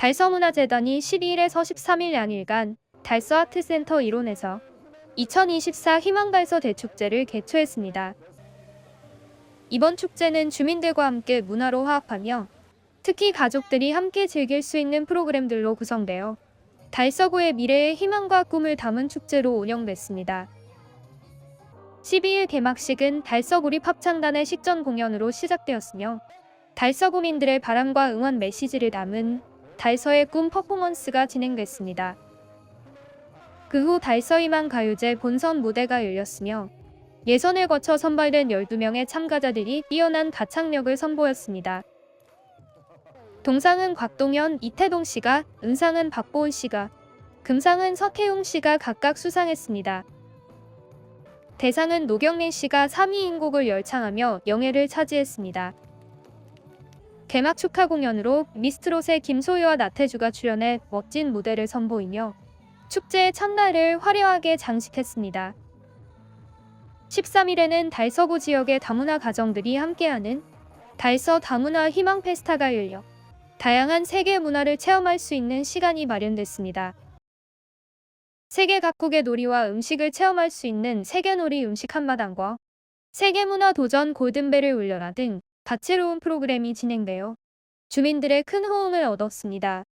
달서문화재단이 12일에서 13일 양일간 달서아트센터 1론에서 2024 희망달서 대축제를 개최했습니다. 이번 축제는 주민들과 함께 문화로 화합하며 특히 가족들이 함께 즐길 수 있는 프로그램들로 구성되어 달서구의 미래의 희망과 꿈을 담은 축제로 운영됐습니다. 12일 개막식은 달서구립 합창단의 식전 공연으로 시작되었으며 달서구민들의 바람과 응원 메시지를 담은 달서의 꿈 퍼포먼스가 진행됐습니다. 그 후 달서희망 가요제 본선 무대가 열렸으며 예선을 거쳐 선발된 12명의 참가자들이 뛰어난 가창력을 선보였습니다. 동상은 곽동현, 이태동 씨가, 은상은 박보은 씨가, 금상은 서태웅 씨가 각각 수상했습니다. 대상은 노경민 씨가 3위 인 곡을 열창하며 영예를 차지했습니다. 개막 축하 공연으로 미스트롯의 김소희와 나태주가 출연해 멋진 무대를 선보이며 축제의 첫날을 화려하게 장식했습니다. 13일에는 달서구 지역의 다문화 가정들이 함께하는 달서 다문화 희망 페스타가 열려 다양한 세계 문화를 체험할 수 있는 시간이 마련됐습니다. 세계 각국의 놀이와 음식을 체험할 수 있는 세계놀이 음식 한마당과 세계문화 도전 골든벨을 울려라 등 다채로운 프로그램이 진행되어 주민들의 큰 호응을 얻었습니다.